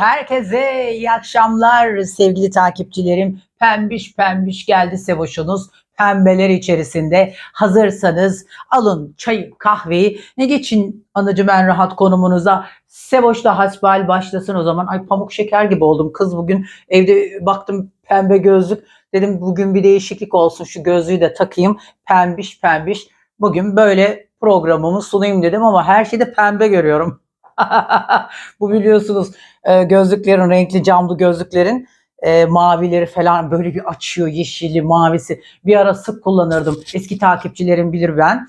herkese iyi akşamlar sevgili takipçilerim. Pembiş pembiş geldi Sevoş'unuz. Pembeler içerisinde hazırsanız alın çayı kahveyi. Ne geçin anacım en rahat konumunuza. Sevoş'la hasbihal başlasın o zaman. Ay pamuk şeker gibi oldum kız bugün. Evde baktım pembe gözlük. Dedim bugün bir değişiklik olsun şu gözlüğü de takayım. Pembiş pembiş. Bugün böyle programımı sunayım dedim ama her şeyde pembe görüyorum. Bu biliyorsunuz e, gözlüklerin renkli camlı gözlüklerin e, mavileri falan böyle bir açıyor yeşili mavisi. Bir ara sık kullanırdım. Eski takipçilerim bilir ben.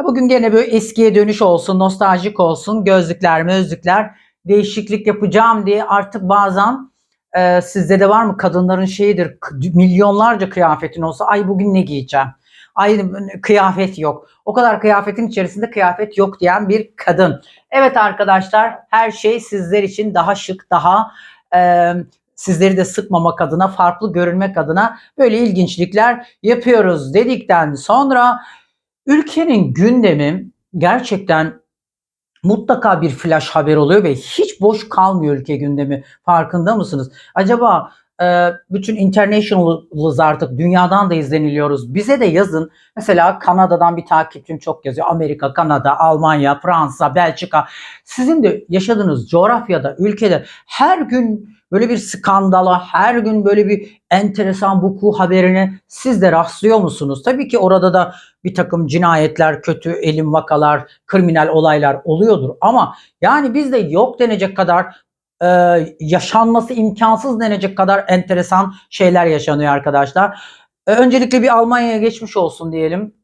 E, Bugün gene böyle eskiye dönüş olsun, nostaljik olsun. Gözlükler, mözlükler değişiklik yapacağım diye artık bazen e, sizde de var mı kadınların şeyidir milyonlarca kıyafetin olsa ay bugün ne giyeceğim? Ay kıyafet yok. O kadar kıyafetin içerisinde kıyafet yok diyen bir kadın. Evet arkadaşlar her şey sizler için daha şık, daha e, sizleri de sıkmamak adına, farklı görünmek adına böyle ilginçlikler yapıyoruz dedikten sonra ülkenin gündemi gerçekten mutlaka bir flash haber oluyor ve hiç boş kalmıyor ülke gündemi. Farkında mısınız? Acaba bütün international'ız artık dünyadan da izleniliyoruz. Bize de yazın. Mesela Kanada'dan bir takipçim çok yazıyor. Amerika, Kanada, Almanya, Fransa, Belçika. Sizin de yaşadığınız coğrafyada, ülkede her gün böyle bir skandala, her gün böyle bir enteresan vuku haberine siz de rastlıyor musunuz? Tabii ki orada da bir takım cinayetler, kötü elim vakalar, kriminal olaylar oluyordur. Ama yani bizde yok denecek kadar e, yaşanması imkansız denecek kadar enteresan şeyler yaşanıyor arkadaşlar. E, öncelikle bir Almanya'ya geçmiş olsun diyelim.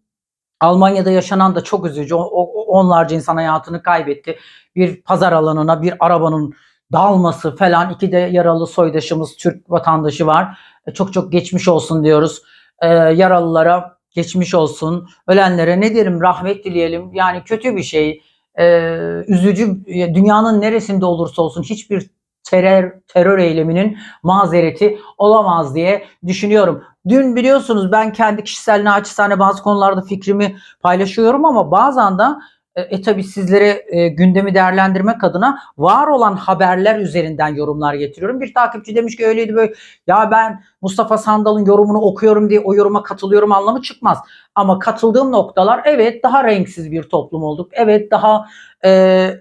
Almanya'da yaşanan da çok üzücü. O- onlarca insan hayatını kaybetti. Bir pazar alanına bir arabanın dalması falan. İki de yaralı soydaşımız Türk vatandaşı var. E, çok çok geçmiş olsun diyoruz. E, yaralılara geçmiş olsun. Ölenlere ne diyelim rahmet dileyelim. Yani kötü bir şey. E, üzücü dünyanın neresinde olursa olsun hiçbir terör terör eyleminin mazereti olamaz diye düşünüyorum. Dün biliyorsunuz ben kendi kişisel naçizane bazı konularda fikrimi paylaşıyorum ama bazen de e, e tabi sizlere e, gündemi değerlendirmek adına var olan haberler üzerinden yorumlar getiriyorum. Bir takipçi demiş ki öyleydi böyle ya ben Mustafa Sandal'ın yorumunu okuyorum diye o yoruma katılıyorum anlamı çıkmaz. Ama katıldığım noktalar evet daha renksiz bir toplum olduk. Evet daha e,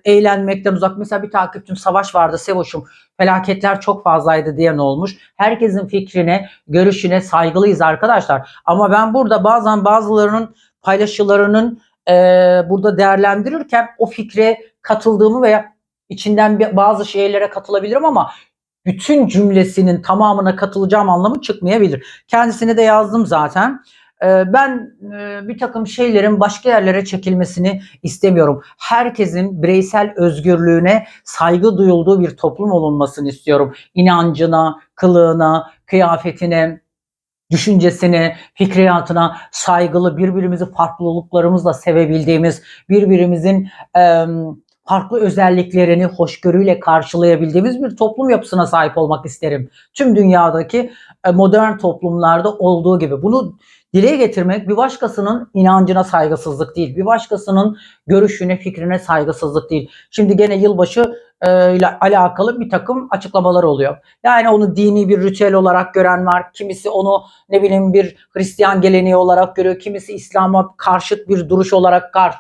eğlenmekten uzak. Mesela bir takipçim Savaş vardı Sevoş'um felaketler çok fazlaydı diyen olmuş. Herkesin fikrine, görüşüne saygılıyız arkadaşlar. Ama ben burada bazen bazılarının paylaşılarının e, burada değerlendirirken o fikre katıldığımı veya içinden bazı şeylere katılabilirim ama bütün cümlesinin tamamına katılacağım anlamı çıkmayabilir. Kendisine de yazdım zaten. E, ben e, bir takım şeylerin başka yerlere çekilmesini istemiyorum. Herkesin bireysel özgürlüğüne saygı duyulduğu bir toplum olunmasını istiyorum. İnancına, kılığına, kıyafetine, düşüncesine, fikriyatına saygılı, birbirimizi farklılıklarımızla sevebildiğimiz, birbirimizin em, farklı özelliklerini hoşgörüyle karşılayabildiğimiz bir toplum yapısına sahip olmak isterim. Tüm dünyadaki e, modern toplumlarda olduğu gibi. Bunu dile getirmek bir başkasının inancına saygısızlık değil, bir başkasının görüşüne, fikrine saygısızlık değil. Şimdi gene yılbaşı e, ile alakalı bir takım açıklamalar oluyor. Yani onu dini bir ritüel olarak gören var. Kimisi onu ne bileyim bir Hristiyan geleneği olarak görüyor. Kimisi İslam'a karşıt bir duruş olarak karşı.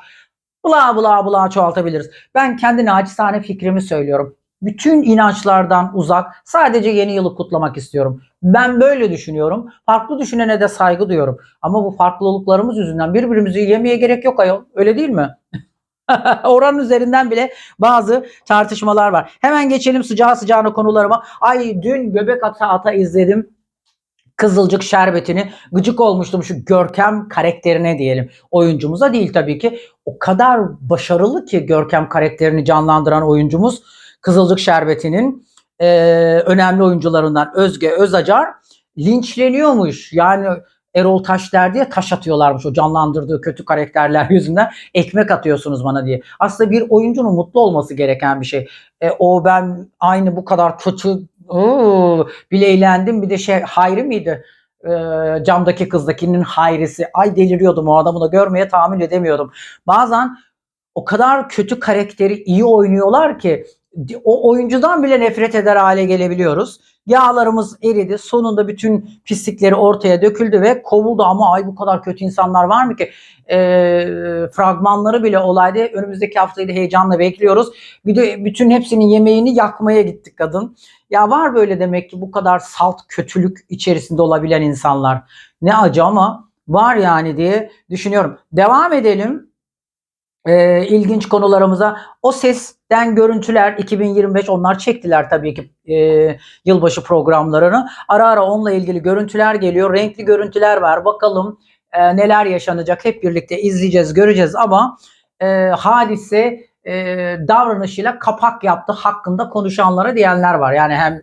Bula bula bula çoğaltabiliriz. Ben kendi naçizane fikrimi söylüyorum. Bütün inançlardan uzak sadece yeni yılı kutlamak istiyorum. Ben böyle düşünüyorum. Farklı düşünene de saygı duyuyorum. Ama bu farklılıklarımız yüzünden birbirimizi yemeye gerek yok ayol. Öyle değil mi? Oranın üzerinden bile bazı tartışmalar var. Hemen geçelim sıcağı sıcağına konularıma. Ay dün göbek ata ata izledim. Kızılcık şerbetini gıcık olmuştum şu Görkem karakterine diyelim. Oyuncumuza değil tabii ki. O kadar başarılı ki Görkem karakterini canlandıran oyuncumuz Kızılcık Şerbeti'nin e, önemli oyuncularından Özge Özacar linçleniyormuş. Yani Erol Taş der diye taş atıyorlarmış o canlandırdığı kötü karakterler yüzünden. Ekmek atıyorsunuz bana diye. Aslında bir oyuncunun mutlu olması gereken bir şey. E, o ben aynı bu kadar kötü Oo, bir eğlendim bir de şey Hayri miydi? Ee, camdaki kızdakinin Hayrisi. Ay deliriyordum o adamı da görmeye tahammül edemiyordum. Bazen o kadar kötü karakteri iyi oynuyorlar ki o oyuncudan bile nefret eder hale gelebiliyoruz. Yağlarımız eridi. Sonunda bütün pislikleri ortaya döküldü ve kovuldu ama ay bu kadar kötü insanlar var mı ki? E, fragmanları bile olaydı. Önümüzdeki haftayı da heyecanla bekliyoruz. Bir de bütün hepsinin yemeğini yakmaya gittik kadın. Ya var böyle demek ki bu kadar salt kötülük içerisinde olabilen insanlar. Ne acı ama var yani diye düşünüyorum. Devam edelim e, ilginç konularımıza. O sesten görüntüler 2025 onlar çektiler tabii ki e, yılbaşı programlarını. Ara ara onunla ilgili görüntüler geliyor. Renkli görüntüler var. Bakalım e, neler yaşanacak hep birlikte izleyeceğiz, göreceğiz ama e, hadise e, davranışıyla kapak yaptı hakkında konuşanlara diyenler var. Yani hem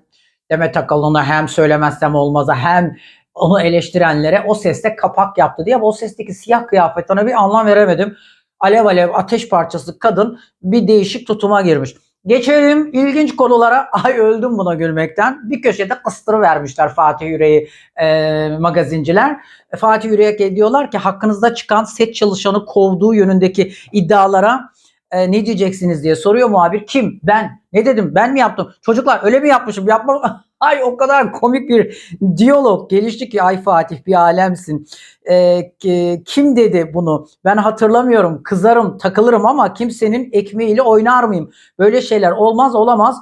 Demet Akalın'a hem söylemezsem olmaz'a hem onu eleştirenlere o seste kapak yaptı diye o sesteki siyah kıyafet ona bir anlam veremedim. Alev alev ateş parçası kadın bir değişik tutuma girmiş. Geçelim ilginç konulara. Ay öldüm buna gülmekten. Bir köşede kıstırı vermişler Fatih Yüreği e, magazinciler. E, Fatih Yüreğe diyorlar ki hakkınızda çıkan set çalışanı kovduğu yönündeki iddialara e, ne diyeceksiniz diye soruyor muhabir. Kim? Ben. Ne dedim? Ben mi yaptım? Çocuklar öyle mi yapmışım? Yapma. Ay o kadar komik bir diyalog gelişti ki ay Fatih bir alemsin. E, e, kim dedi bunu? Ben hatırlamıyorum. Kızarım, takılırım ama kimsenin ekmeğiyle oynar mıyım? Böyle şeyler olmaz olamaz.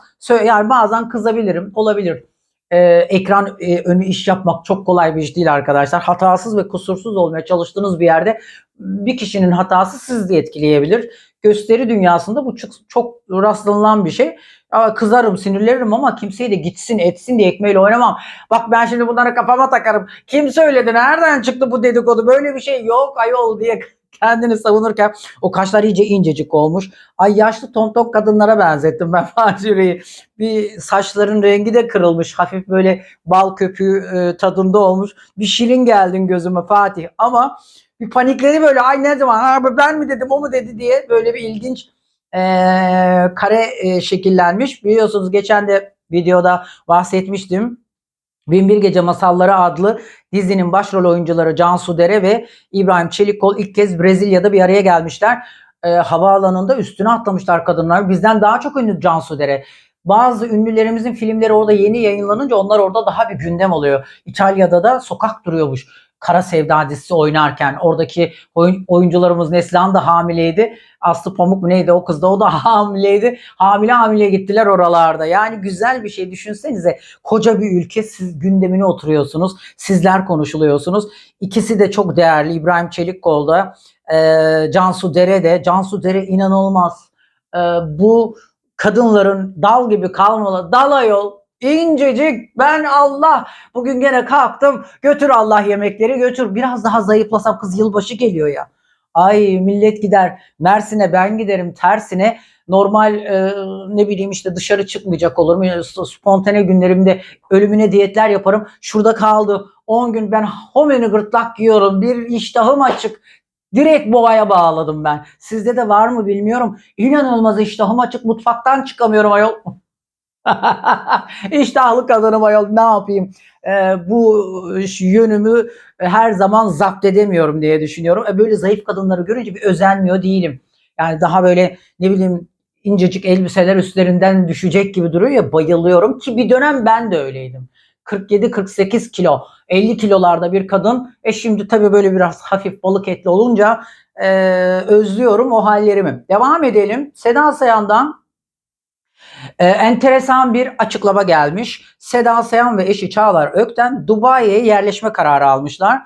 Yani bazen kızabilirim. Olabilir. E, ekran e, önü iş yapmak çok kolay bir iş değil arkadaşlar. Hatasız ve kusursuz olmaya çalıştığınız bir yerde bir kişinin hatası sizi etkileyebilir. Gösteri dünyasında bu çok, çok rastlanılan bir şey. Aa, kızarım, sinirlenirim ama kimseyi de gitsin, etsin diye ekmeğiyle oynamam. Bak ben şimdi bunları kafama takarım. Kim söyledi? Nereden çıktı bu dedikodu? Böyle bir şey yok ayol diye kendini savunurken o kaşlar iyice incecik olmuş. Ay yaşlı tontok kadınlara benzettim ben Fatih'i. Bir saçların rengi de kırılmış. Hafif böyle bal köpüğü e, tadında olmuş. Bir şirin geldin gözüme Fatih. Ama bir panikledi böyle. Ay ne zaman? Ben mi dedim o mu dedi diye böyle bir ilginç e, kare e, şekillenmiş. Biliyorsunuz geçen de videoda bahsetmiştim. Binbir Gece Masalları adlı dizinin başrol oyuncuları Cansu Dere ve İbrahim Çelikkol ilk kez Brezilya'da bir araya gelmişler. E, havaalanında üstüne atlamışlar kadınlar. Bizden daha çok ünlü Cansu Dere. Bazı ünlülerimizin filmleri orada yeni yayınlanınca onlar orada daha bir gündem oluyor. İtalya'da da sokak duruyormuş. Kara Sevda dizisi oynarken oradaki oyun, oyuncularımız Neslihan da hamileydi. Aslı Pamuk mu neydi o kız da o da hamileydi. Hamile hamile gittiler oralarda. Yani güzel bir şey düşünsenize. Koca bir ülke siz gündemine oturuyorsunuz. Sizler konuşuluyorsunuz. İkisi de çok değerli. İbrahim Çelikkol'da e, Cansu Dere de. Cansu Dere inanılmaz. E, bu kadınların dal gibi kalmalı. Dal ayol İncecik ben Allah bugün gene kalktım götür Allah yemekleri götür biraz daha zayıflasam kız yılbaşı geliyor ya. Ay millet gider Mersin'e ben giderim tersine normal e, ne bileyim işte dışarı çıkmayacak olurum. Spontane günlerimde ölümüne diyetler yaparım. Şurada kaldı 10 gün ben homeni gırtlak yiyorum bir iştahım açık. Direkt boğaya bağladım ben. Sizde de var mı bilmiyorum. İnanılmaz iştahım açık mutfaktan çıkamıyorum ayol. İştahlı kadınım ayol ne yapayım ee, bu yönümü her zaman zapt edemiyorum diye düşünüyorum. E, böyle zayıf kadınları görünce bir özenmiyor değilim. Yani daha böyle ne bileyim incecik elbiseler üstlerinden düşecek gibi duruyor ya bayılıyorum ki bir dönem ben de öyleydim. 47-48 kilo 50 kilolarda bir kadın e şimdi tabii böyle biraz hafif balık etli olunca e, özlüyorum o hallerimi. Devam edelim. Seda Sayan'dan ee, enteresan bir açıklama gelmiş. Seda Sayan ve eşi Çağlar Ökten Dubai'ye yerleşme kararı almışlar.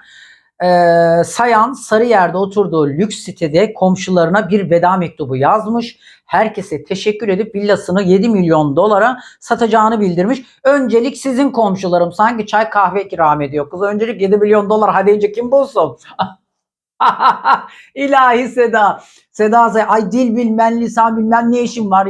Ee, Sayan Sarıyer'de oturduğu lüks sitede komşularına bir veda mektubu yazmış. Herkese teşekkür edip villasını 7 milyon dolara satacağını bildirmiş. Öncelik sizin komşularım sanki çay kahve ikram ediyor. Kız öncelik 7 milyon dolar hadi önce kim bulsun? İlahi Seda. Seda Say, ay dil bilmem, lisan bilmem ne işin var.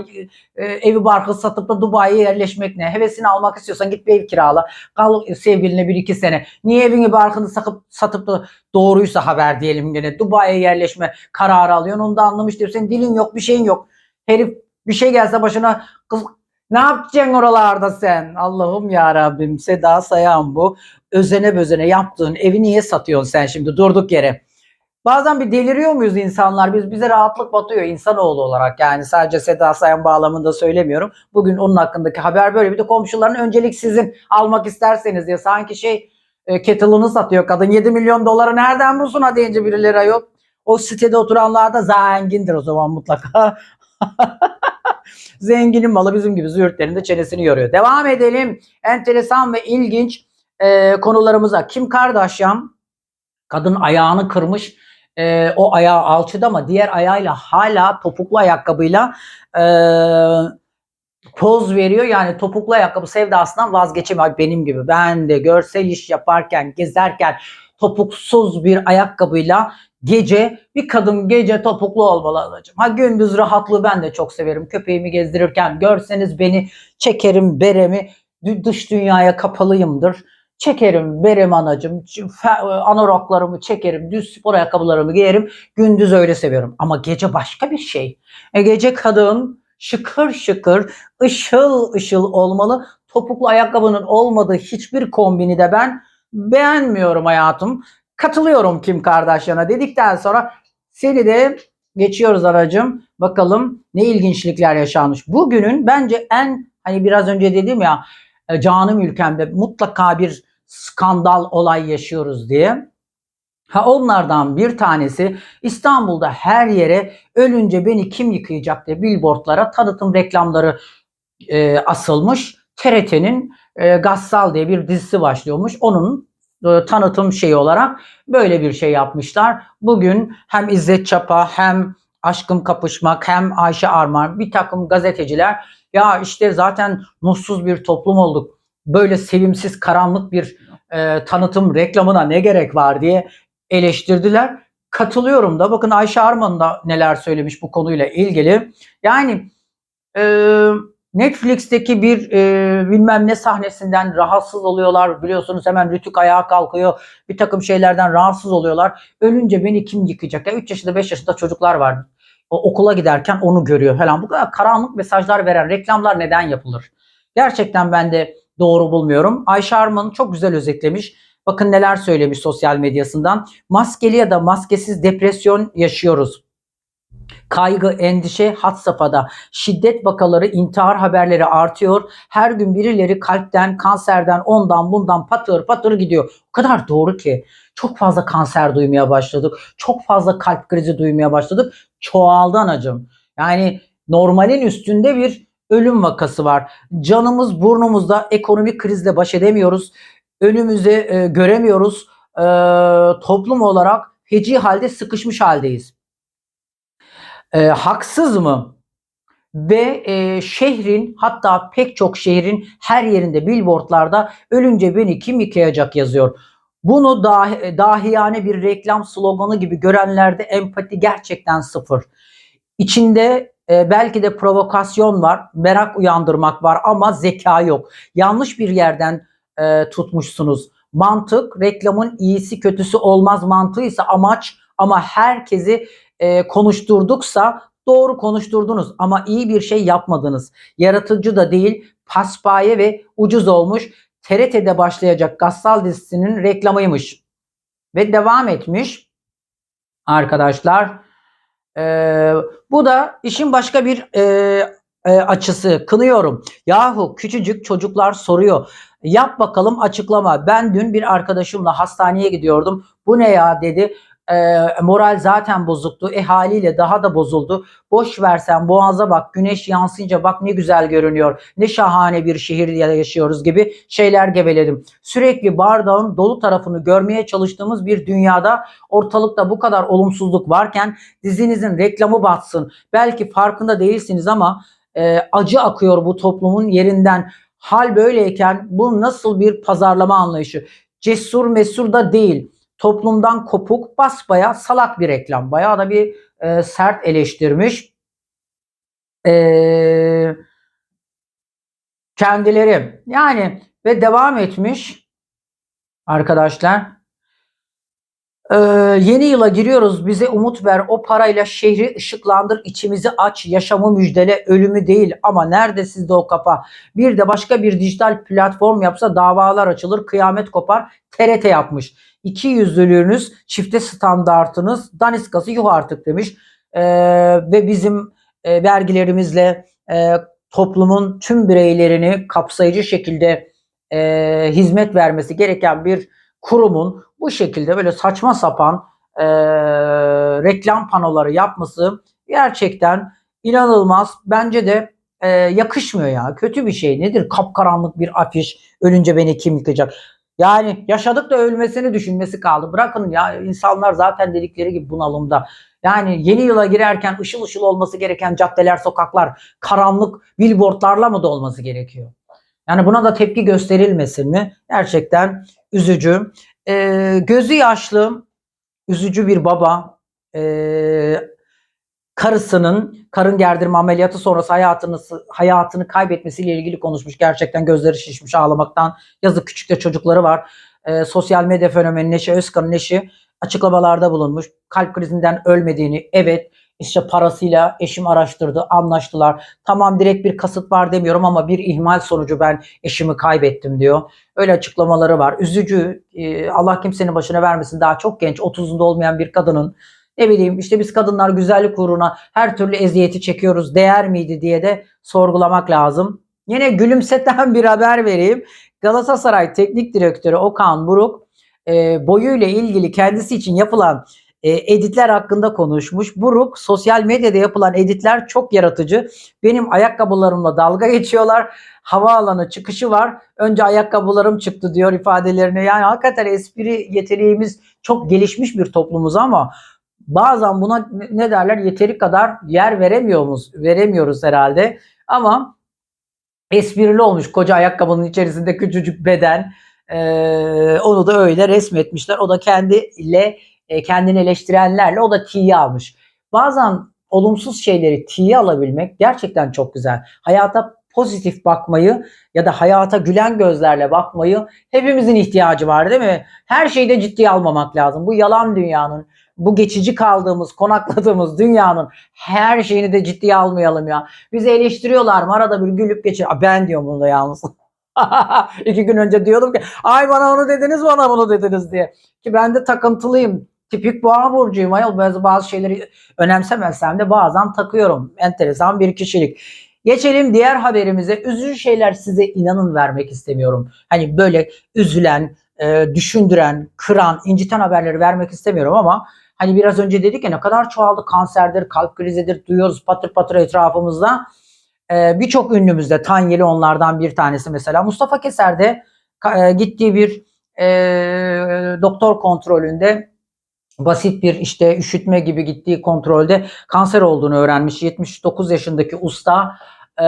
Ee, evi barkı satıp da Dubai'ye yerleşmek ne? Hevesini almak istiyorsan git bir ev kirala. Kal sevgiline bir iki sene. Niye evini barkını satıp, satıp da doğruysa haber diyelim gene. Dubai'ye yerleşme kararı alıyorsun. Onu da anlamış diyor. Senin dilin yok, bir şeyin yok. Herif bir şey gelse başına kız ne yapacaksın oralarda sen? Allah'ım ya Rabbim Seda Sayan bu. Özene bözene yaptığın evi niye satıyorsun sen şimdi durduk yere? Bazen bir deliriyor muyuz insanlar? Biz bize rahatlık batıyor insanoğlu olarak. Yani sadece Seda Sayan bağlamında söylemiyorum. Bugün onun hakkındaki haber böyle. Bir de komşuların öncelik sizin almak isterseniz diye sanki şey e, kettle'ını satıyor kadın. 7 milyon doları nereden bulsun ha deyince birileri ayol. O sitede oturanlar da zengindir o zaman mutlaka. Zenginin malı bizim gibi züğürtlerin de çenesini yoruyor. Devam edelim. Enteresan ve ilginç e, konularımıza. Kim Kardashian kadın ayağını kırmış. E, o ayağı alçıda ama diğer ayağıyla hala topuklu ayakkabıyla e, poz veriyor. Yani topuklu ayakkabı sevdasından vazgeçemiyor. Benim gibi. Ben de görsel iş yaparken, gezerken topuksuz bir ayakkabıyla gece bir kadın gece topuklu olmalı anacığım. Ha gündüz rahatlığı ben de çok severim. Köpeğimi gezdirirken görseniz beni çekerim beremi dış dünyaya kapalıyımdır. Çekerim berem anacığım. ç- fe- Anoraklarımı çekerim. Düz spor ayakkabılarımı giyerim. Gündüz öyle seviyorum. Ama gece başka bir şey. E gece kadın şıkır şıkır ışıl ışıl olmalı. Topuklu ayakkabının olmadığı hiçbir kombini de ben beğenmiyorum hayatım. Katılıyorum Kim Kardashian'a dedikten sonra seni de geçiyoruz aracım. Bakalım ne ilginçlikler yaşanmış. Bugünün bence en hani biraz önce dedim ya e, canım ülkemde mutlaka bir skandal olay yaşıyoruz diye. Ha onlardan bir tanesi İstanbul'da her yere ölünce beni kim yıkayacak diye billboardlara tanıtım reklamları e, asılmış. TRT'nin e, Gassal diye bir dizisi başlıyormuş. Onun e, tanıtım şeyi olarak böyle bir şey yapmışlar. Bugün hem İzzet Çapa hem Aşkım Kapışmak hem Ayşe Arman bir takım gazeteciler ya işte zaten mutsuz bir toplum olduk. Böyle sevimsiz karanlık bir e, tanıtım reklamına ne gerek var diye eleştirdiler. Katılıyorum da bakın Ayşe Arman da neler söylemiş bu konuyla ilgili. Yani e, Netflix'teki bir e, bilmem ne sahnesinden rahatsız oluyorlar. Biliyorsunuz hemen rütük ayağa kalkıyor. Bir takım şeylerden rahatsız oluyorlar. Ölünce beni kim yıkayacak? Ya 3 yaşında 5 yaşında çocuklar var. O, okula giderken onu görüyor falan. Bu kadar karanlık mesajlar veren reklamlar neden yapılır? Gerçekten ben de doğru bulmuyorum. Ayşe Arman çok güzel özetlemiş. Bakın neler söylemiş sosyal medyasından. Maskeli ya da maskesiz depresyon yaşıyoruz. Kaygı, endişe had safhada. Şiddet vakaları, intihar haberleri artıyor. Her gün birileri kalpten, kanserden, ondan bundan patır patır gidiyor. O kadar doğru ki. Çok fazla kanser duymaya başladık. Çok fazla kalp krizi duymaya başladık. Çoğaldı anacığım. Yani normalin üstünde bir ölüm vakası var. Canımız burnumuzda ekonomik krizle baş edemiyoruz. Önümüzü e, göremiyoruz. E, toplum olarak feci halde sıkışmış haldeyiz. E, haksız mı? Ve e, şehrin hatta pek çok şehrin her yerinde billboardlarda ölünce beni kim yıkayacak yazıyor. Bunu dahi, dahiyane bir reklam sloganı gibi görenlerde empati gerçekten sıfır. İçinde e, belki de provokasyon var, merak uyandırmak var ama zeka yok. Yanlış bir yerden e, tutmuşsunuz. Mantık reklamın iyisi kötüsü olmaz mantığıysa amaç ama herkesi e, konuşturduksa doğru konuşturdunuz ama iyi bir şey yapmadınız. Yaratıcı da değil, paspaye ve ucuz olmuş. TRT'de başlayacak Gassal dizisinin reklamıymış. Ve devam etmiş arkadaşlar. Ee, bu da işin başka bir e, e, açısı. Kınıyorum. Yahu küçücük çocuklar soruyor. Yap bakalım açıklama. Ben dün bir arkadaşımla hastaneye gidiyordum. Bu ne ya dedi. E, moral zaten bozuktu. E haliyle daha da bozuldu. Boş versen boğaza bak güneş yansıyınca bak ne güzel görünüyor. Ne şahane bir şehir yaşıyoruz gibi şeyler geveledim. Sürekli bardağın dolu tarafını görmeye çalıştığımız bir dünyada ortalıkta bu kadar olumsuzluk varken dizinizin reklamı batsın. Belki farkında değilsiniz ama e, acı akıyor bu toplumun yerinden. Hal böyleyken bu nasıl bir pazarlama anlayışı? Cesur mesur da değil toplumdan kopuk, basbaya salak bir reklam. Bayağı da bir e, sert eleştirmiş. E, kendileri yani ve devam etmiş arkadaşlar. Ee, yeni yıla giriyoruz. Bize umut ver. O parayla şehri ışıklandır. içimizi aç. Yaşamı müjdele. Ölümü değil. Ama nerede sizde o kafa? Bir de başka bir dijital platform yapsa davalar açılır. Kıyamet kopar. TRT yapmış. İki yüzlülüğünüz, çifte standartınız, daniskası yuh artık demiş. Ee, ve bizim e, vergilerimizle e, toplumun tüm bireylerini kapsayıcı şekilde e, hizmet vermesi gereken bir kurumun bu şekilde böyle saçma sapan e, reklam panoları yapması gerçekten inanılmaz. Bence de e, yakışmıyor ya. Kötü bir şey. Nedir kapkaranlık bir afiş ölünce beni kim yıkacak? Yani yaşadık da ölmesini düşünmesi kaldı. Bırakın ya insanlar zaten dedikleri gibi bunalımda. Yani yeni yıla girerken ışıl ışıl olması gereken caddeler, sokaklar, karanlık billboardlarla mı dolması gerekiyor? Yani buna da tepki gösterilmesin mi? Gerçekten üzücü. Ee, gözü yaşlı, üzücü bir baba. Ee, karısının karın gerdirme ameliyatı sonrası hayatını hayatını kaybetmesiyle ilgili konuşmuş. Gerçekten gözleri şişmiş ağlamaktan. Yazık küçükte çocukları var. Ee, sosyal medya fenomeni Neşe Özkan'ın eşi açıklamalarda bulunmuş. Kalp krizinden ölmediğini, evet işte parasıyla eşim araştırdı, anlaştılar. Tamam direkt bir kasıt var demiyorum ama bir ihmal sonucu ben eşimi kaybettim diyor. Öyle açıklamaları var. Üzücü. Ee, Allah kimsenin başına vermesin. Daha çok genç, 30'unda olmayan bir kadının ne bileyim işte biz kadınlar güzellik uğruna her türlü eziyeti çekiyoruz. Değer miydi diye de sorgulamak lazım. Yine gülümseten bir haber vereyim. Galatasaray Teknik Direktörü Okan Buruk e, boyuyla ilgili kendisi için yapılan e, editler hakkında konuşmuş. Buruk sosyal medyada yapılan editler çok yaratıcı. Benim ayakkabılarımla dalga geçiyorlar. Havaalanı çıkışı var. Önce ayakkabılarım çıktı diyor ifadelerini. Yani hakikaten espri yeteneğimiz çok gelişmiş bir toplumuz ama bazen buna ne derler yeteri kadar yer veremiyoruz, veremiyoruz herhalde. Ama esprili olmuş koca ayakkabının içerisinde küçücük beden. Ee, onu da öyle resmetmişler. O da kendiyle e, kendini eleştirenlerle o da tiye almış. Bazen olumsuz şeyleri tiye alabilmek gerçekten çok güzel. Hayata pozitif bakmayı ya da hayata gülen gözlerle bakmayı hepimizin ihtiyacı var değil mi? Her şeyi de ciddiye almamak lazım. Bu yalan dünyanın, bu geçici kaldığımız, konakladığımız dünyanın her şeyini de ciddiye almayalım ya. Bizi eleştiriyorlar mı? Arada bir gülüp geçir. Ben diyorum bunu da yalnız. İki gün önce diyordum ki ay bana onu dediniz bana bunu dediniz diye. Ki ben de takıntılıyım. Tipik boğa burcuyum ayol. Bazı, bazı şeyleri önemsemezsem de bazen takıyorum. Enteresan bir kişilik. Geçelim diğer haberimize. Üzücü şeyler size inanın vermek istemiyorum. Hani böyle üzülen, e, düşündüren, kıran, inciten haberleri vermek istemiyorum ama hani biraz önce dedik ya ne kadar çoğaldı kanserdir, kalp krizidir duyuyoruz patır patır etrafımızda. E, Birçok ünlümüzde Tanyeli onlardan bir tanesi mesela. Mustafa Keser'de e, gittiği bir e, doktor kontrolünde basit bir işte üşütme gibi gittiği kontrolde kanser olduğunu öğrenmiş. 79 yaşındaki usta e,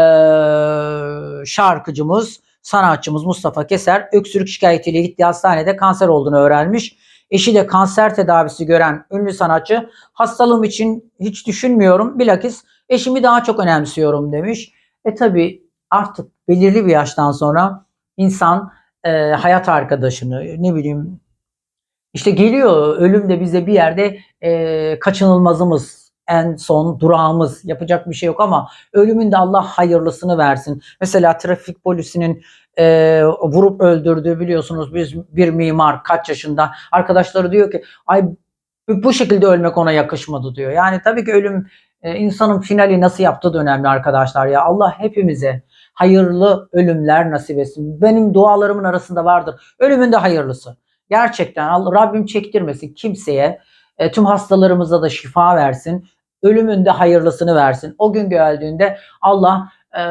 şarkıcımız, sanatçımız Mustafa Keser öksürük şikayetiyle gittiği hastanede kanser olduğunu öğrenmiş. Eşi de kanser tedavisi gören ünlü sanatçı hastalığım için hiç düşünmüyorum. Bilakis eşimi daha çok önemsiyorum demiş. E tabi artık belirli bir yaştan sonra insan e, hayat arkadaşını ne bileyim işte geliyor ölüm de bize bir yerde e, kaçınılmazımız, en son durağımız. Yapacak bir şey yok ama ölümün de Allah hayırlısını versin. Mesela trafik polisinin e, vurup öldürdüğü biliyorsunuz biz bir mimar kaç yaşında arkadaşları diyor ki ay bu şekilde ölmek ona yakışmadı diyor. Yani tabii ki ölüm e, insanın finali nasıl yaptığı da önemli arkadaşlar ya. Allah hepimize hayırlı ölümler nasip etsin. Benim dualarımın arasında vardır. Ölümün de hayırlısı. Gerçekten Allah, Rabbim çektirmesin kimseye. E, tüm hastalarımıza da şifa versin. Ölümün de hayırlısını versin. O gün geldiğinde Allah e,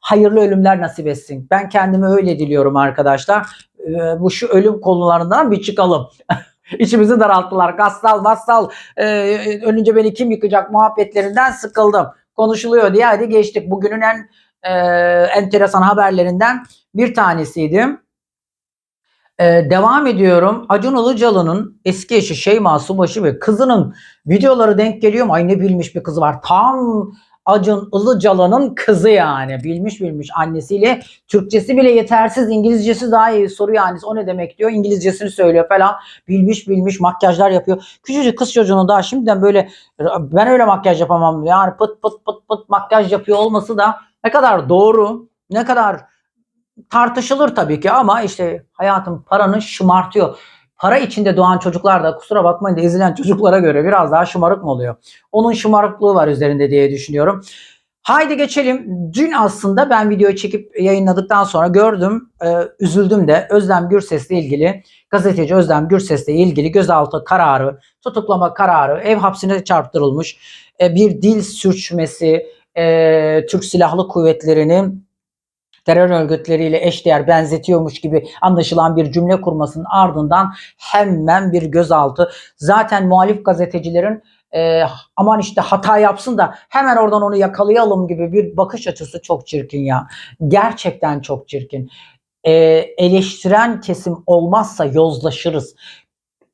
hayırlı ölümler nasip etsin. Ben kendime öyle diliyorum arkadaşlar. E, bu şu ölüm konularından bir çıkalım. İçimizi daralttılar. Gassal, vassal, e, ölünce beni kim yıkacak muhabbetlerinden sıkıldım. Konuşuluyor diye hadi geçtik. Bugünün en e, enteresan haberlerinden bir tanesiydi. Ee, devam ediyorum. Acun Ilıcalı'nın eski eşi Şeyma Subaşı ve kızının videoları denk geliyor mu? Ay ne bilmiş bir kızı var. Tam Acun Ilıcalı'nın kızı yani. Bilmiş bilmiş annesiyle. Türkçesi bile yetersiz. İngilizcesi daha iyi soruyor yani. O ne demek diyor. İngilizcesini söylüyor falan. Bilmiş bilmiş makyajlar yapıyor. Küçücük kız çocuğunun daha şimdiden böyle ben öyle makyaj yapamam. Yani pıt pıt pıt pıt makyaj yapıyor olması da ne kadar doğru, ne kadar tartışılır tabii ki ama işte hayatın paranı şımartıyor. Para içinde doğan çocuklar da kusura bakmayın da ezilen çocuklara göre biraz daha şımarık mı oluyor? Onun şımarıklığı var üzerinde diye düşünüyorum. Haydi geçelim. Dün aslında ben videoyu çekip yayınladıktan sonra gördüm, e, üzüldüm de Özlem Gürses'le ilgili, gazeteci Özlem Gürses'le ilgili gözaltı kararı, tutuklama kararı, ev hapsine çarptırılmış, e, bir dil sürçmesi, e, Türk Silahlı Kuvvetleri'nin terör örgütleriyle eşdeğer benzetiyormuş gibi anlaşılan bir cümle kurmasının ardından hemen bir gözaltı. Zaten muhalif gazetecilerin e, aman işte hata yapsın da hemen oradan onu yakalayalım gibi bir bakış açısı çok çirkin ya. Gerçekten çok çirkin. E, eleştiren kesim olmazsa yozlaşırız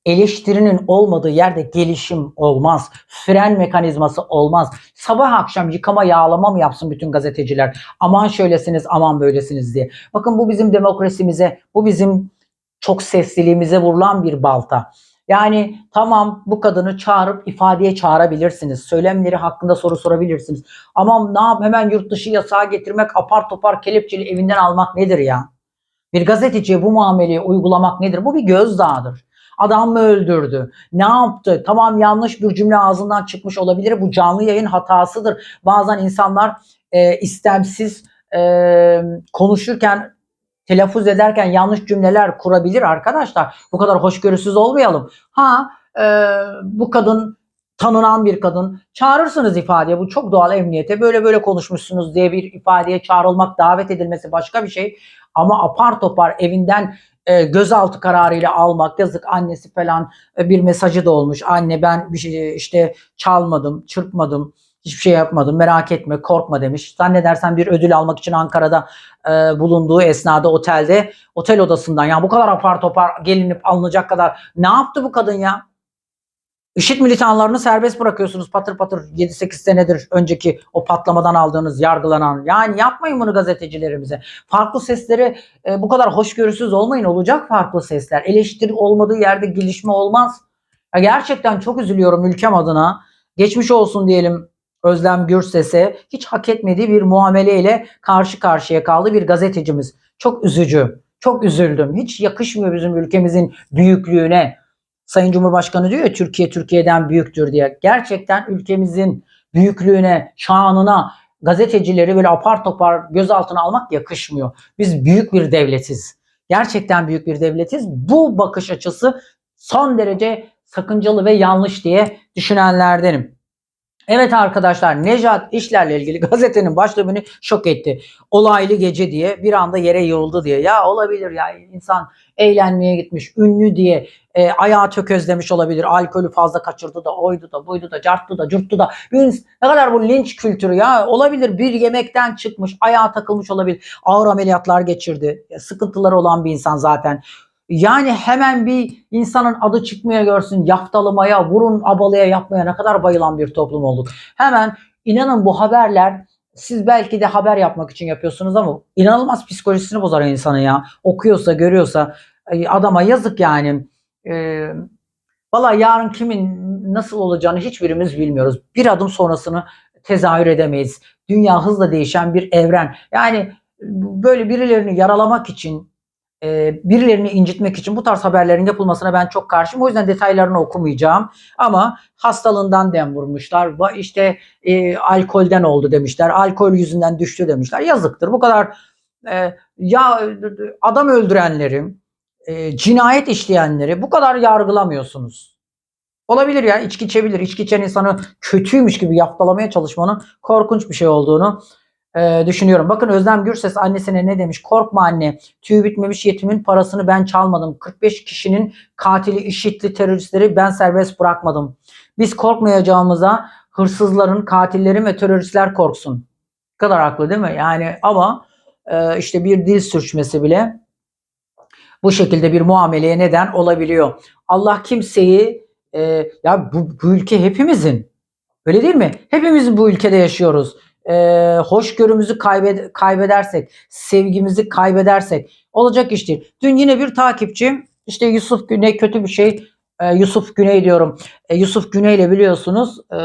eleştirinin olmadığı yerde gelişim olmaz. Fren mekanizması olmaz. Sabah akşam yıkama yağlama mı yapsın bütün gazeteciler? Aman şöylesiniz aman böylesiniz diye. Bakın bu bizim demokrasimize, bu bizim çok sesliliğimize vurulan bir balta. Yani tamam bu kadını çağırıp ifadeye çağırabilirsiniz. Söylemleri hakkında soru sorabilirsiniz. Ama ne yap hemen yurt dışı yasağı getirmek, apar topar kelepçeli evinden almak nedir ya? Bir gazeteciye bu muameleyi uygulamak nedir? Bu bir gözdağıdır. Adam mı öldürdü? Ne yaptı? Tamam yanlış bir cümle ağzından çıkmış olabilir. Bu canlı yayın hatasıdır. Bazen insanlar e, istemsiz e, konuşurken telaffuz ederken yanlış cümleler kurabilir arkadaşlar. Bu kadar hoşgörüsüz olmayalım. Ha e, bu kadın tanınan bir kadın çağırırsınız ifadeye bu çok doğal emniyete böyle böyle konuşmuşsunuz diye bir ifadeye çağrılmak davet edilmesi başka bir şey ama apar topar evinden e, gözaltı kararıyla almak yazık annesi falan e, bir mesajı da olmuş. Anne ben bir şey işte çalmadım, çırpmadım, hiçbir şey yapmadım merak etme korkma demiş. Zannedersen bir ödül almak için Ankara'da e, bulunduğu esnada otelde otel odasından ya bu kadar apar topar gelinip alınacak kadar ne yaptı bu kadın ya? IŞİD militanlarını serbest bırakıyorsunuz patır patır 7-8 senedir önceki o patlamadan aldığınız yargılanan. Yani yapmayın bunu gazetecilerimize. Farklı sesleri e, bu kadar hoşgörüsüz olmayın. Olacak farklı sesler. Eleştiri olmadığı yerde gelişme olmaz. Ya gerçekten çok üzülüyorum ülkem adına. Geçmiş olsun diyelim Özlem Gürses'e hiç hak etmediği bir muameleyle karşı karşıya kaldı bir gazetecimiz. Çok üzücü. Çok üzüldüm. Hiç yakışmıyor bizim ülkemizin büyüklüğüne. Sayın Cumhurbaşkanı diyor ya Türkiye Türkiye'den büyüktür diye. Gerçekten ülkemizin büyüklüğüne, şanına gazetecileri böyle apar topar gözaltına almak yakışmıyor. Biz büyük bir devletiz. Gerçekten büyük bir devletiz. Bu bakış açısı son derece sakıncalı ve yanlış diye düşünenlerdenim. Evet arkadaşlar Nejat işlerle ilgili gazetenin başlığı beni şok etti. Olaylı gece diye bir anda yere yığıldı diye. Ya olabilir ya insan eğlenmeye gitmiş ünlü diye e, ayağı tökezlemiş olabilir. Alkolü fazla kaçırdı da oydu da buydu da carttı da curttu da. Ne kadar bu linç kültürü ya olabilir bir yemekten çıkmış ayağa takılmış olabilir. Ağır ameliyatlar geçirdi. Sıkıntıları olan bir insan zaten. Yani hemen bir insanın adı çıkmaya görsün, yaftalamaya, vurun abalıya yapmaya ne kadar bayılan bir toplum olduk. Hemen inanın bu haberler siz belki de haber yapmak için yapıyorsunuz ama inanılmaz psikolojisini bozar insanı ya. Okuyorsa, görüyorsa adama yazık yani. Ee, Valla yarın kimin nasıl olacağını hiçbirimiz bilmiyoruz. Bir adım sonrasını tezahür edemeyiz. Dünya hızla değişen bir evren. Yani böyle birilerini yaralamak için, e, birilerini incitmek için bu tarz haberlerin yapılmasına ben çok karşıyım. O yüzden detaylarını okumayacağım. Ama hastalığından dem vurmuşlar. İşte e, alkolden oldu demişler. Alkol yüzünden düştü demişler. Yazıktır. Bu kadar e, ya adam öldürenleri, e, cinayet işleyenleri bu kadar yargılamıyorsunuz. Olabilir ya içki içebilir. İçki içen insanı kötüymüş gibi yaftalamaya çalışmanın korkunç bir şey olduğunu e, düşünüyorum. Bakın Özlem Gürses annesine ne demiş? Korkma anne. Tüy bitmemiş yetimin parasını ben çalmadım. 45 kişinin katili, işitli teröristleri ben serbest bırakmadım. Biz korkmayacağımıza hırsızların, katillerin ve teröristler korksun. Ne kadar haklı değil mi? Yani ama e, işte bir dil sürçmesi bile bu şekilde bir muameleye neden olabiliyor. Allah kimseyi e, ya bu, bu ülke hepimizin Öyle değil mi? Hepimiz bu ülkede yaşıyoruz. Ee, hoşgörümüzü kaybed- kaybedersek, sevgimizi kaybedersek olacak iş değil. Dün yine bir takipçim işte Yusuf Güney kötü bir şey. Ee, Yusuf Güney diyorum. Ee, Yusuf Güney ile biliyorsunuz ee,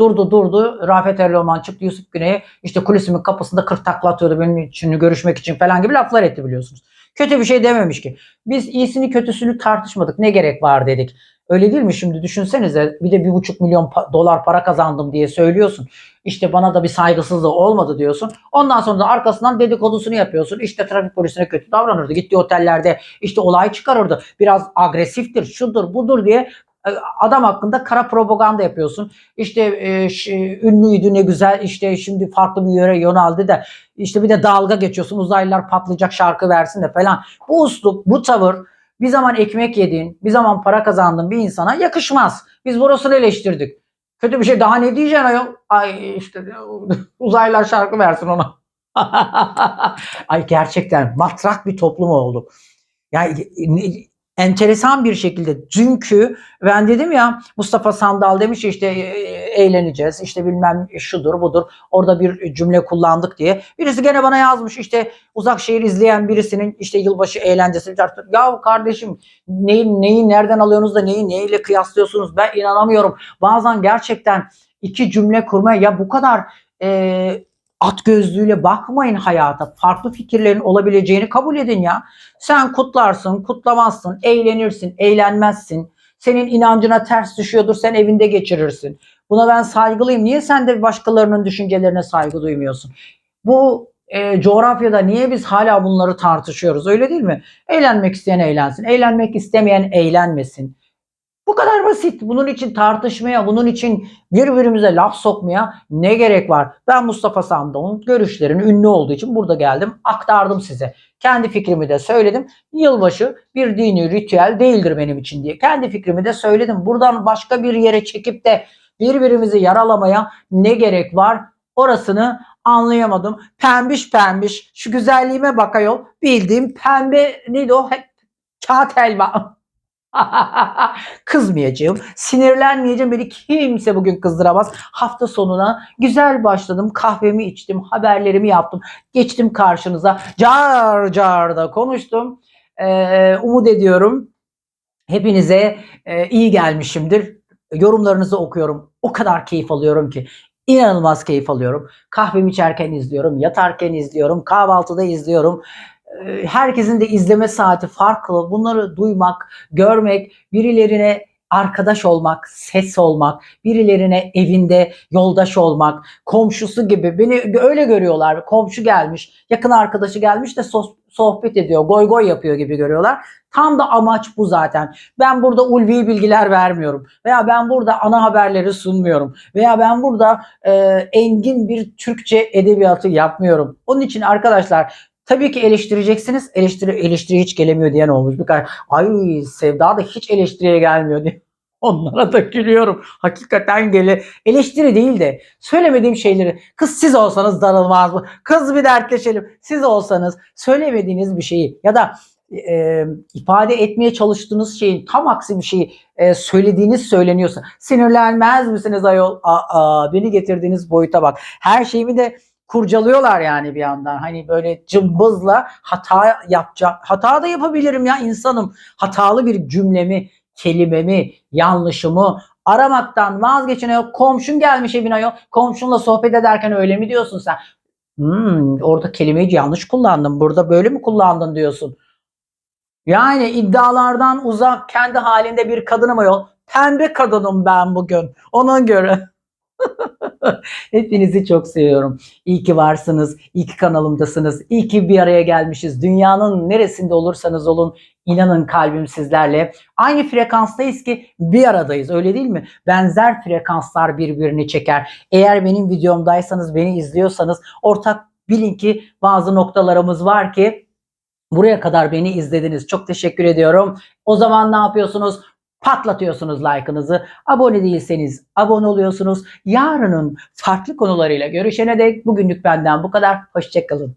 durdu durdu. Rafet Erloman çıktı Yusuf Güney'e işte kulisimin kapısında 40 takla atıyordu benim için görüşmek için falan gibi laflar etti biliyorsunuz. Kötü bir şey dememiş ki. Biz iyisini kötüsünü tartışmadık. Ne gerek var dedik. Öyle değil mi şimdi düşünsenize bir de bir buçuk milyon pa- dolar para kazandım diye söylüyorsun. İşte bana da bir saygısızlığı olmadı diyorsun. Ondan sonra da arkasından dedikodusunu yapıyorsun. İşte trafik polisine kötü davranırdı. Gittiği otellerde işte olay çıkarırdı. Biraz agresiftir, şudur budur diye e, adam hakkında kara propaganda yapıyorsun. İşte e, ş- ünlüydü ne güzel işte şimdi farklı bir yöre yöneldi de işte bir de dalga geçiyorsun uzaylılar patlayacak şarkı versin de falan. Bu uslup, bu tavır bir zaman ekmek yediğin, bir zaman para kazandığın bir insana yakışmaz. Biz burasını eleştirdik. Kötü bir şey daha ne diyeceksin ayol? Ay işte uzaylılar şarkı versin ona. Ay gerçekten matrak bir toplum oldu. Yani ne- enteresan bir şekilde çünkü ben dedim ya Mustafa Sandal demiş işte e, eğleneceğiz işte bilmem şudur budur orada bir cümle kullandık diye. Birisi gene bana yazmış işte uzak şehir izleyen birisinin işte yılbaşı eğlencesi. Ya kardeşim neyi, neyi nereden alıyorsunuz da neyi neyle kıyaslıyorsunuz? Ben inanamıyorum. Bazen gerçekten iki cümle kurmaya ya bu kadar e, at gözlüğüyle bakmayın hayata. Farklı fikirlerin olabileceğini kabul edin ya. Sen kutlarsın, kutlamazsın, eğlenirsin, eğlenmezsin. Senin inancına ters düşüyordur, sen evinde geçirirsin. Buna ben saygılıyım. Niye sen de başkalarının düşüncelerine saygı duymuyorsun? Bu e, coğrafyada niye biz hala bunları tartışıyoruz? Öyle değil mi? Eğlenmek isteyen eğlensin, eğlenmek istemeyen eğlenmesin. Bu kadar basit. Bunun için tartışmaya, bunun için birbirimize laf sokmaya ne gerek var? Ben Mustafa Sandal'ın görüşlerini ünlü olduğu için burada geldim, aktardım size. Kendi fikrimi de söyledim. Yılbaşı bir dini ritüel değildir benim için diye. Kendi fikrimi de söyledim. Buradan başka bir yere çekip de birbirimizi yaralamaya ne gerek var? Orasını anlayamadım. Pembiş pembiş. Şu güzelliğime bak ayol. Bildiğim pembe neydi o? Kağıt helva. Kızmayacağım, sinirlenmeyeceğim. Beni kimse bugün kızdıramaz. Hafta sonuna güzel başladım. Kahvemi içtim, haberlerimi yaptım. Geçtim karşınıza. Car car da konuştum. Ee, umut ediyorum hepinize e, iyi gelmişimdir. Yorumlarınızı okuyorum. O kadar keyif alıyorum ki. İnanılmaz keyif alıyorum. Kahvemi içerken izliyorum, yatarken izliyorum, kahvaltıda izliyorum. Ee, Herkesin de izleme saati farklı. Bunları duymak, görmek, birilerine arkadaş olmak, ses olmak, birilerine evinde yoldaş olmak, komşusu gibi beni öyle görüyorlar. Komşu gelmiş, yakın arkadaşı gelmiş de sohbet ediyor, goy goy yapıyor gibi görüyorlar. Tam da amaç bu zaten. Ben burada ulvi bilgiler vermiyorum veya ben burada ana haberleri sunmuyorum veya ben burada e, engin bir Türkçe edebiyatı yapmıyorum. Onun için arkadaşlar Tabii ki eleştireceksiniz. Eleştiri, eleştiri hiç gelemiyor diyen olmuş. Bir ay Sevda da hiç eleştiriye gelmiyor diye. Onlara da gülüyorum. Hakikaten gele. Eleştiri değil de söylemediğim şeyleri kız siz olsanız darılmaz mı? Kız bir dertleşelim. Siz olsanız söylemediğiniz bir şeyi ya da e, ifade etmeye çalıştığınız şeyin tam aksi bir şeyi e, söylediğiniz söyleniyorsa sinirlenmez misiniz ayol? Aa, beni getirdiğiniz boyuta bak. Her şeyimi de kurcalıyorlar yani bir yandan. Hani böyle cımbızla hata yapacak. Hata da yapabilirim ya insanım. Hatalı bir cümlemi, kelimemi, yanlışımı aramaktan vazgeçene yok. Komşun gelmiş evine yok. Komşunla sohbet ederken öyle mi diyorsun sen? Hmm, orada kelimeyi yanlış kullandın. Burada böyle mi kullandın diyorsun. Yani iddialardan uzak kendi halinde bir kadınım ayol. Pembe kadınım ben bugün. Ona göre. Hepinizi çok seviyorum. İyi ki varsınız. İyi ki kanalımdasınız. İyi ki bir araya gelmişiz. Dünyanın neresinde olursanız olun inanın kalbim sizlerle. Aynı frekanstayız ki bir aradayız öyle değil mi? Benzer frekanslar birbirini çeker. Eğer benim videomdaysanız, beni izliyorsanız ortak bilin ki bazı noktalarımız var ki buraya kadar beni izlediniz. Çok teşekkür ediyorum. O zaman ne yapıyorsunuz? Patlatıyorsunuz like'ınızı. Abone değilseniz abone oluyorsunuz. Yarının farklı konularıyla görüşene dek bugünlük benden bu kadar. Hoşçakalın.